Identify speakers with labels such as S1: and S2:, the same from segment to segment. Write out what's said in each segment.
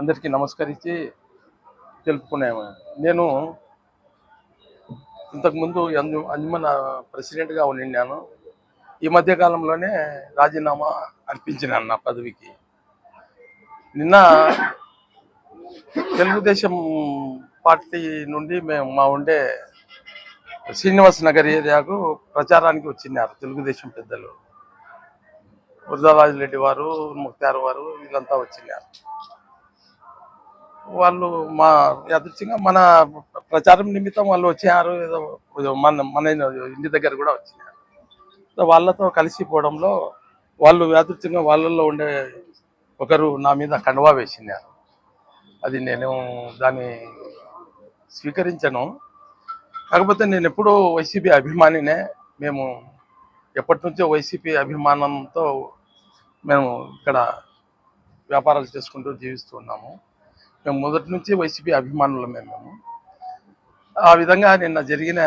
S1: అందరికీ నమస్కరించి తెలుపుకున్నాము. నేను ఇంతకుముందు అంజు అంజుమన్ ప్రెసిడెంట్గా ఉండినాను ఈ మధ్యకాలంలోనే రాజీనామా అర్పించినాను నా పదవికి. నిన్న తెలుగుదేశం పార్టీ నుండి మేము మా ఉండే శ్రీనివాస నగర్ ఏరియాకు ప్రచారానికి వచ్చినారు తెలుగుదేశం పెద్దలు. వరదరాజు రెడ్డి వారు ముక్తార్ వారు వీళ్ళంతా వచ్చినారు. వాళ్ళు మా యాదృచ్ఛంగా మన ప్రచారం నిమిత్తం వాళ్ళు వచ్చారు ఏదో మన మన ఇంటి దగ్గర కూడా వచ్చినారు. సో వాళ్ళతో కలిసిపోవడంలో వాళ్ళు యాదృచ్ఛంగా వాళ్ళల్లో ఉండే ఒకరు నా మీద కండువా వేసినారు. అది నేను దాన్ని స్వీకరించను. కాకపోతే నేను ఎప్పుడూ వైసీపీ అభిమానినే. మేము ఎప్పటి నుంచో వైసీపీ అభిమానంతో మేము ఇక్కడ వ్యాపారాలు చేసుకుంటూ జీవిస్తూ ఉన్నాము. మేము మొదటి నుంచి వైసీపీ అభిమానులమే మేము ఆ విధంగా నిన్న జరిగిన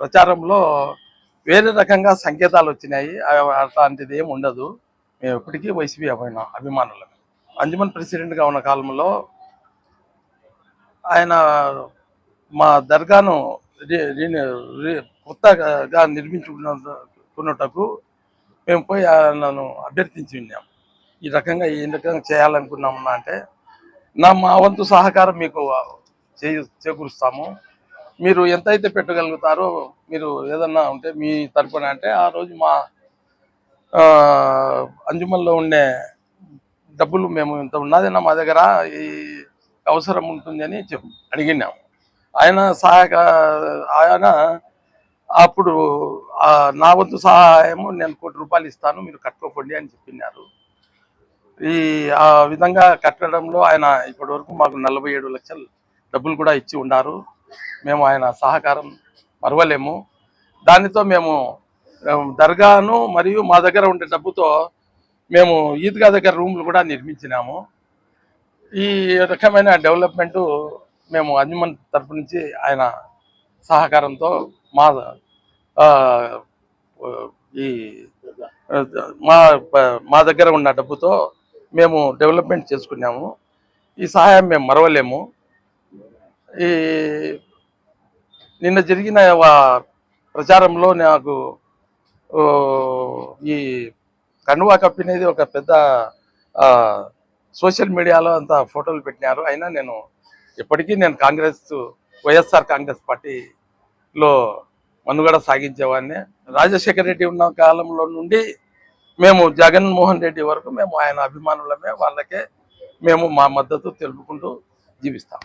S1: ప్రచారంలో వేరే రకంగా సంకేతాలు వచ్చినాయి. అలాంటిది అట్లాంటిది ఏమి ఉండదు. మేము ఎప్పటికీ వైసీపీ అభిమాన అభిమానులమే అంజుమన్ ప్రెసిడెంట్గా ఉన్న కాలంలో ఆయన మా దర్గాను రి- రి- రి- కొత్తగా నిర్మించుకున్నటకు మేము పోయి నన్ను అభ్యర్థించి ఉన్నాం. ఈ రకంగా ఈ రకంగా చేయాలనుకున్నామన్నా అంటే నా మా వంతు సహకారం మీకు చే చేకూరుస్తాము. మీరు ఎంతైతే పెట్టగలుగుతారో మీరు ఏదన్నా ఉంటే మీ తరపున అంటే ఆ రోజు మా ఆ, అంజుమన్లో ఉండే డబ్బులు మేము ఇంత ఉన్నదన్నా మా దగ్గర ఈ అవసరం ఉంటుందని చెప్ అడిగినాము ఆయన సహాయక ఆయన అప్పుడు నా వంతు సహాయము నేను కోటి రూపాయలు ఇస్తాను మీరు కట్టుకోకండి అని చెప్పినారు. ఈ ఆ విధంగా కట్టడంలో ఆయన ఇప్పటి వరకు మాకు నలభై ఏడు లక్షలు డబ్బులు కూడా ఇచ్చి ఉన్నారు మేము ఆయన సహకారం మరవలేము. దానితో మేము దర్గాను మరియు మా దగ్గర ఉండే డబ్బుతో మేము ఈద్గా దగ్గర రూమ్లు కూడా నిర్మించినాము. ఈ రకమైన డెవలప్మెంట్ మేము అంజుమన్ తరపు నుంచి ఆయన సహకారంతో మా ఈ మా మా దగ్గర ఉన్న డబ్బుతో మేము డెవలప్మెంట్ చేసుకున్నాము. ఈ సహాయం మేము మరవలేము. ఈ నిన్న జరిగిన ప్రచారంలో నాకు ఈ కండువా కప్పినది ఒక పెద్ద సోషల్ మీడియాలో అంతా ఫోటోలు పెట్టినారు. అయినా నేను ఇప్పటికీ నేను కాంగ్రెస్ వైఎస్ఆర్ కాంగ్రెస్ పార్టీలో మనుగడ సాగించేవాడిని. రాజశేఖర రెడ్డి ఉన్న కాలంలో నుండి మేము జగన్మోహన్ రెడ్డి వరకు మేము ఆయన అభిమానులమే. వాళ్ళకే మేము మా మద్దతు తెలుపుకుంటూ జీవిస్తాం.